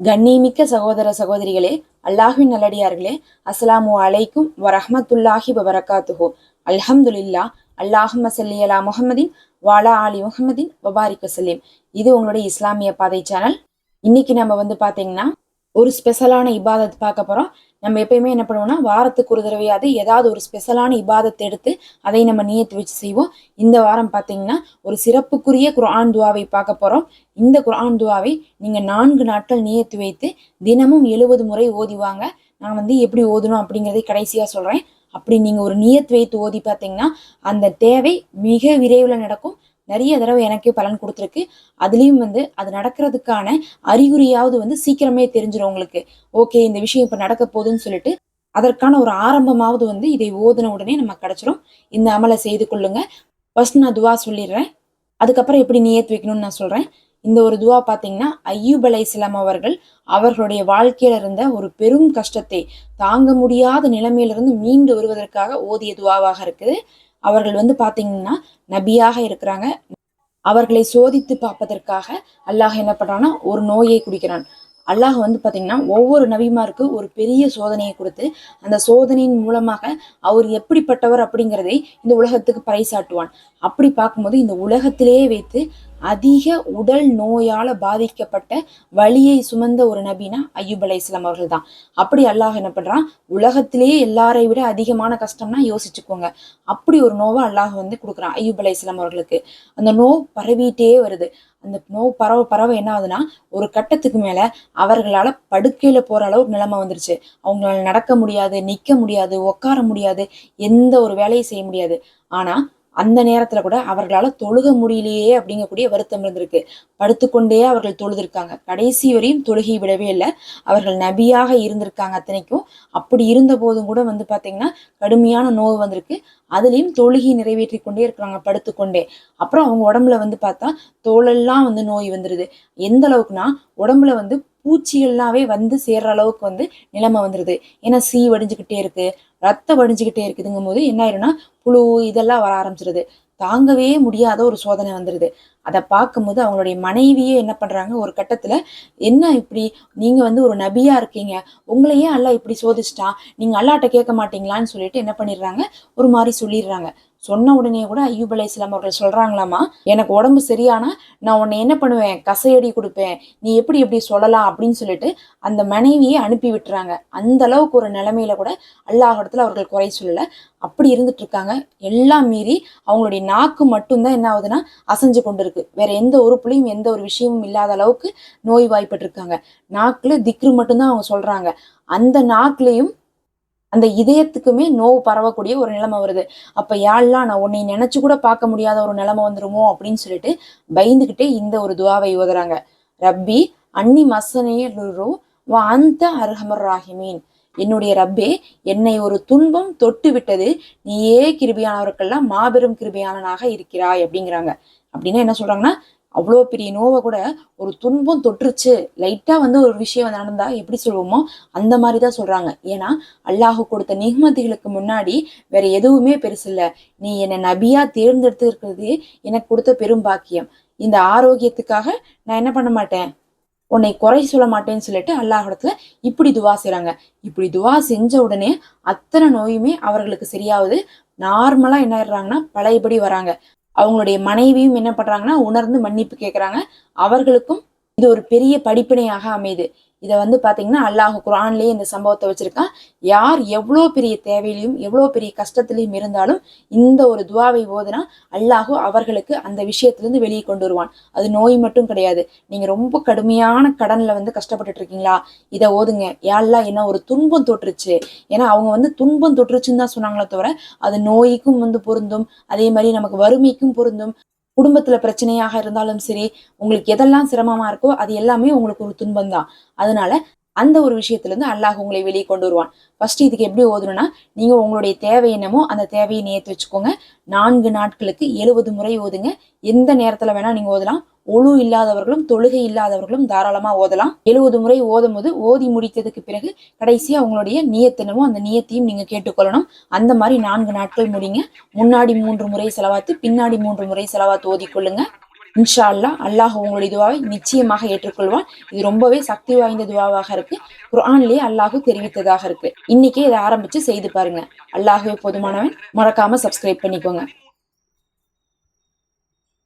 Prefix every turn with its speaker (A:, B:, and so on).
A: கண்ணிமிக்க சகோதர சகோதரிகளே அல்லாஹின் நல்லடியார்களே அஸ்லாமு அலைக்கும் வரஹ்மத்துல்லாஹி வபரகாத்துஹு. அல்ஹம்துலில்லா அல்லாஹும்ம சல்லி அலா வாலா ஆலி முகமதின் வபாரிக் வசல்லிம். இது உங்களுடைய இஸ்லாமிய பாதை சேனல். இன்னைக்கு நம்ம வந்து பார்த்தீங்கன்னா ஒரு ஸ்பெஷலான இபாதத் பார்க்க போகிறோம் நம்ம எப்பயுமே என்ன பண்ணுவோம்னா வாரத்துக்கு ஒரு தடவையாவது ஏதாவது ஒரு ஸ்பெஷலான இபாதத்தை எடுத்து அதை நம்ம நீயத்து வச்சு செய்வோம். இந்த வாரம் பார்த்தீங்கன்னா ஒரு சிறப்புக்குரிய குரான் துவாவை பார்க்க போகிறோம் இந்த குரான் துவாவை நீங்கள் நான்கு நாட்கள் நீயத்து வைத்து தினமும் எழுபது முறை ஓதிவாங்க நான் வந்து எப்படி ஓதணும் அப்படிங்கிறதை கடைசியாக சொல்கிறேன் அப்படி நீங்கள் ஒரு நியத் வைத்து ஓதி பார்த்தீங்கன்னா அந்த தேவை மிக விரைவில் நடக்கும். நிறைய தடவை எனக்கே பலன் கொடுத்துருக்கு. அதுலேயும் வந்து அது நடக்கிறதுக்கான அறிகுறியாவது வந்து சீக்கிரமே தெரிஞ்சிடும் உங்களுக்கு. ஓகே இந்த விஷயம் இப்போ நடக்க போகுதுன்னு சொல்லிட்டு அதற்கான ஒரு ஆரம்பமாவது வந்து இதை ஓதுன உடனே நம்ம கிடைச்சிரும். இந்த அமலை செய்து கொள்ளுங்க. ஃபர்ஸ்ட் நான் துவா சொல்லிடுறேன். அதுக்கப்புறம் எப்படி நியத் வைக்கணும்னு நான் சொல்கிறேன் இந்த ஒரு துவா பார்த்தீங்கன்னா ஐயூப் அலை இஸ்லாம் அவர்கள் அவர்களுடைய வாழ்க்கையில இருந்த ஒரு பெரும் கஷ்டத்தை தாங்க முடியாத நிலைமையிலிருந்து மீண்டு வருவதற்காக ஓதிய துவாவாக இருக்குது. அவர்கள் வந்து பார்த்தீங்கன்னா நபியாக இருக்கிறாங்க. அவர்களை சோதித்து பார்ப்பதற்காக அல்லாஹ் என்ன பண்ணுறான்னா ஒரு நோயை குடிக்கிறான். அல்லாஹ் வந்து பார்த்தீங்கன்னா ஒவ்வொரு நபிமாருக்கு ஒரு பெரிய சோதனையை கொடுத்து அந்த சோதனையின் மூலமாக அவர் எப்படிப்பட்டவர் அப்படிங்கிறதை இந்த உலகத்துக்கு பறைசாட்டுவான் அப்படி பார்க்கும்போது இந்த உலகத்திலேயே வைத்து அதிக உடல் நோயால பாதிக்கப்பட்ட வழியை சுமந்த ஒரு நபினா ஐயூப் அலை இஸ்லாம் அவர்கள் தான் அப்படி அல்லாஹ் என்ன பண்றான்? உலகத்திலேயே எல்லாரை விட அதிகமான கஷ்டம்னா யோசிச்சுக்கோங்க. அப்படி ஒரு நோவை அல்லாஹ் வந்து கொடுக்குறான் ஐயூப் அலை இஸ்லாம் அவர்களுக்கு. அந்த நோய் பரவிட்டே வருது. அந்த நோய் பரவ பரவ என்ன ஆகுதுன்னா ஒரு கட்டத்துக்கு மேல அவர்களால படுக்கையில போற அளவுக்கு நிலைமை வந்துருச்சு. அவங்களால நடக்க முடியாது நிக்க முடியாது உட்கார முடியாது எந்த ஒரு வேலையும் செய்ய முடியாது. ஆனா அந்த நேரத்துல கூட அவர்களால தொழுக முடியலையே அப்படிங்கக்கூடிய வருத்தம் இருந்திருக்கு. படுத்துக்கொண்டே அவர்கள் தொழுதிருக்காங்க. கடைசி வரையும் தொழுகை விடவே இல்லை. அவர்கள் நபியாக இருந்திருக்காங்க அத்தனைக்கும். அப்படி இருந்த போதும் கூட வந்து பாத்தீங்கன்னா கடுமையான நோவு வந்திருக்கு. அதுலயும் தொழுகை நிறைவேற்றி கொண்டே இருக்கிறாங்க படுத்துக்கொண்டே. அப்புறம் அவங்க உடம்புல வந்து பார்த்தா தோலெல்லாம் வந்து நோய் வந்துருது. எந்த அளவுக்குன்னா உடம்புல வந்து பூச்சிகள்லாவே வந்து சேர்ற அளவுக்கு வந்து நிலைமை வந்துருது. ஏன்னா சீ வடிஞ்சுக்கிட்டே இருக்கு. ரத்தம் வடிஞ்சுக்கிட்டே இருக்குதுங்கும் போது என்ன ஆயிரும்னா புழு இதெல்லாம் வர ஆரம்பிச்சிருது. தாங்கவே முடியாத ஒரு சோதனை வந்துடுது அதை பார்க்கும்போது அவங்களுடைய மனைவியே என்ன பண்ணுறாங்க ஒரு கட்டத்தில் என்ன இப்படி? நீங்கள் வந்து ஒரு நபியாக இருக்கீங்க. உங்களையே அல்லா இப்படி சோதிச்சிட்டான்? நீங்கள் அல்லாட்ட கேட்க மாட்டீங்களான்னு சொல்லிட்டு என்ன பண்ணிடுறாங்க? ஒரு மாதிரி சொல்லிடுறாங்க. சொன்ன உடனே கூட ஐயூப் அலை இஸ்லாம் அவர்கள் சொல்கிறாங்களாமா எனக்கு உடம்பு சரியானா நான் உன்னை என்ன பண்ணுவேன் கசையடி கொடுப்பேன் நீ எப்படி எப்படி சொல்லலாம் அப்படின்னு சொல்லிட்டு அந்த மனைவியை அனுப்பி விட்டுறாங்க. அந்த அளவுக்கு ஒரு நிலைமையில கூட அல்லாஹிடத்தில் அவர்கள் குறை சொல்லலை. அப்படி இருந்துட்டு இருக்காங்க. எல்லாம் மீறி அவங்களுடைய நாக்கு மட்டும்தான் என்ன ஆகுதுன்னா அசைஞ்சு கொண்டு இருக்கு வேற எந்த உறுப்புலையும் எந்த ஒரு விஷயமும் இல்லாத அளவுக்கு நோய் வாய்ப்பட்டு இருக்காங்க நாக்குல திக்ரு மட்டும்தான் அவங்க சொல்றாங்க. அந்த நாக்குலேயும் அந்த இதயத்துக்குமே நோவு பரவக்கூடிய ஒரு நிலைமை வருது. அப்ப யாழ்லாம் நான் உன்னை நினைச்சு கூட பார்க்க முடியாத ஒரு நிலைமை வந்துருமோ அப்படின்னு சொல்லிட்டு பயந்துகிட்டே இந்த ஒரு துவாவை ஓதுறாங்க. ரப்பி அன்னி மசனேரு வா அந்த அர்ஹமர் ராஹிமீன். என்னுடைய ரப்பே என்னை ஒரு துன்பம் தொட்டு விட்டது நீயே கிருபியானவருக்கெல்லாம் மாபெரும் கிருபியானனாக இருக்கிறாய் அப்படிங்கிறாங்க. அப்படின்னா என்ன சொல்றாங்கன்னா அவ்வளோ பெரிய நோவை கூட ஒரு துன்பம் தொற்றுச்சு. லைட்டா வந்து ஒரு விஷயம் நடந்தா எப்படி சொல்லுவோமோ அந்த மாதிரி தான் சொல்றாங்க. ஏன்னா அல்லாஹ் கொடுத்த நிகமதிகளுக்கு முன்னாடி வேற எதுவுமே பெருசு இல்ல. நீ என்னை நபியா தேர்ந்தெடுத்து இருக்கிறது எனக்கு கொடுத்த பெரும் பாக்கியம். இந்த ஆரோக்கியத்துக்காக நான் என்ன பண்ண மாட்டேன்? உன்னை குறை சொல்ல மாட்டேன்னு சொல்லிட்டு அல்லாஹிடத்துல இப்படி துவா செய்றாங்க. இப்படி துவா செஞ்ச உடனே அத்தனை நோயுமே அவர்களுக்கு சரியாவது நார்மலா என்ன ஆயிடுறாங்கன்னா பழையபடி வராங்க. அவங்களுடைய மனைவியும் என்ன பண்ணுறாங்கன்னா உணர்ந்து மன்னிப்பு கேட்குறாங்க அவர்களுக்கும் இது ஒரு பெரிய படிப்பினையாக அமையுது. இதை வந்து பார்த்தீங்கன்னா அல்லாஹ் குரான்லேயே இந்த சம்பவத்தை வச்சுருக்கான் யார் எவ்வளோ பெரிய தேவையிலையும் எவ்வளோ பெரிய கஷ்டத்திலையும் இருந்தாலும் இந்த ஒரு துவாவை ஓதுனா அல்லாஹு அவர்களுக்கு அந்த விஷயத்துலேருந்து வெளியே கொண்டு வருவான். அது நோய் மட்டும் கிடையாது. நீங்க ரொம்ப கடுமையான கடனில் வந்து கஷ்டப்பட்டுட்டு இருக்கீங்களா? இதை ஓதுங்க. யாரெல்லாம் என்ன ஒரு துன்பம் தொற்றுச்சு. ஏன்னா அவங்க வந்து துன்பம் தொற்றுச்சுன்னு தான் சொன்னாங்களே தவிர அது நோய்க்கும் வந்து பொருந்தும். அதே மாதிரி நமக்கு வறுமைக்கும் பொருந்தும். குடும்பத்துல பிரச்சனையாக இருந்தாலும் சரி உங்களுக்கு எதெல்லாம் சிரமமா இருக்கோ அது எல்லாமே உங்களுக்கு ஒரு துன்பம் தான் அதனால அந்த ஒரு விஷயத்துல இருந்து அல்லாஹ் உங்களை வெளியே கொண்டு வருவான். ஃபர்ஸ்ட் இதுக்கு எப்படி ஓதணும்னா நீங்க உங்களுடைய தேவை என்னமோ அந்த தேவையை நேர்த்து வச்சுக்கோங்க. நான்கு நாட்களுக்கு எழுபது முறை ஓதுங்க. எந்த நேரத்துல வேணா நீங்க ஓதலாம். ஒழு இல்லாதவர்களும் தொழுகை இல்லாதவர்களும் தாராளமா ஓதலாம். எழுபது முறை ஓதும் போது ஓதி முடித்ததுக்கு பிறகு கடைசி அவங்களுடைய நியத்தினமோ அந்த நியத்தையும் நீங்க கேட்டுக்கொள்ளணும். அந்த மாதிரி நான்கு நாட்கள் முடிங்க. முன்னாடி மூன்று முறை செலவாத்து பின்னாடி மூன்று முறை செலவாத்து ஓதிக்கொள்ளுங்க இன்ஷா அல்லாஹ் அல்லாஹ் உங்களுடைய துவாவை நிச்சயமாக ஏற்றுக்கொள்வான். இது ரொம்பவே சக்தி வாய்ந்த துவாவாக இருக்கு. குரான்லேயே அல்லாஹு தெரிவித்ததாக இருக்கு. இன்னைக்கே இதை ஆரம்பிச்சு செய்து பாருங்க. அல்லாஹுவே போதுமானவன். மறக்காம சப்ஸ்கிரைப் பண்ணிக்கோங்க.